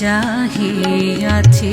চাহিয়াছি।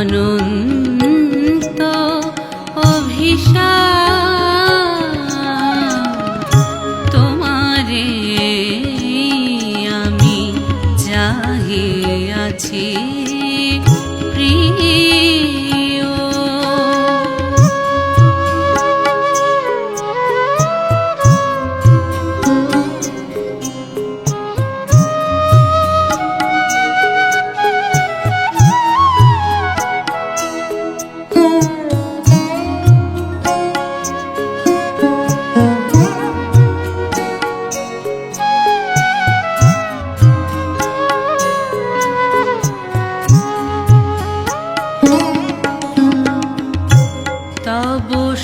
অনন্ত অভিশাপ। তোমারে আমি চাহিয়াছি প্রিয়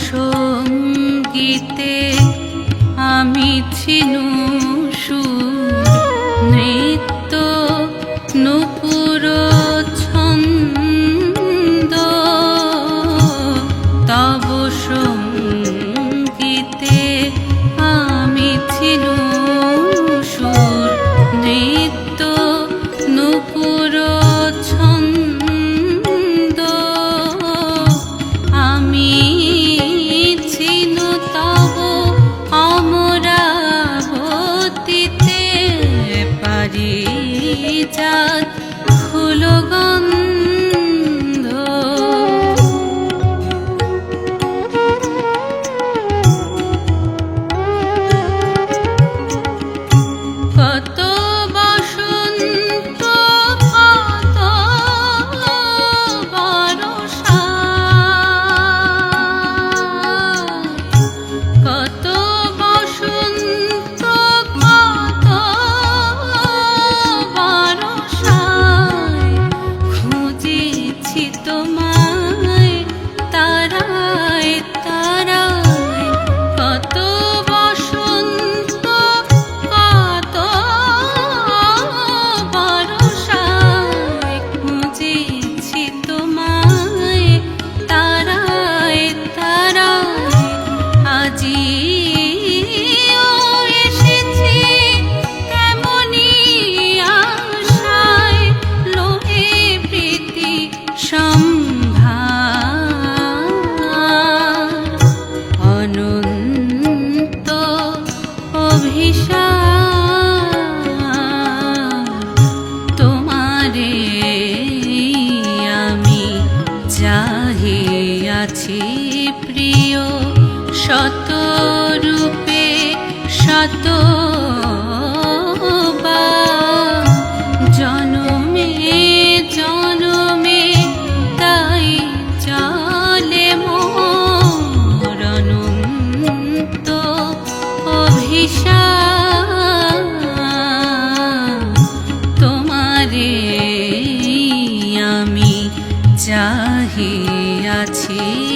সঙ্গীতে আমি ছিনু সুর নৃত্য নুপুর ছন্দ। তব সঙ্গীতে আমি ছিনু সুর নৃত্য নুপুর চাঁদ হিসাব তোমারে আমি চাহিয়াছি প্রিয় শত রূপে শত চাহিয়াছি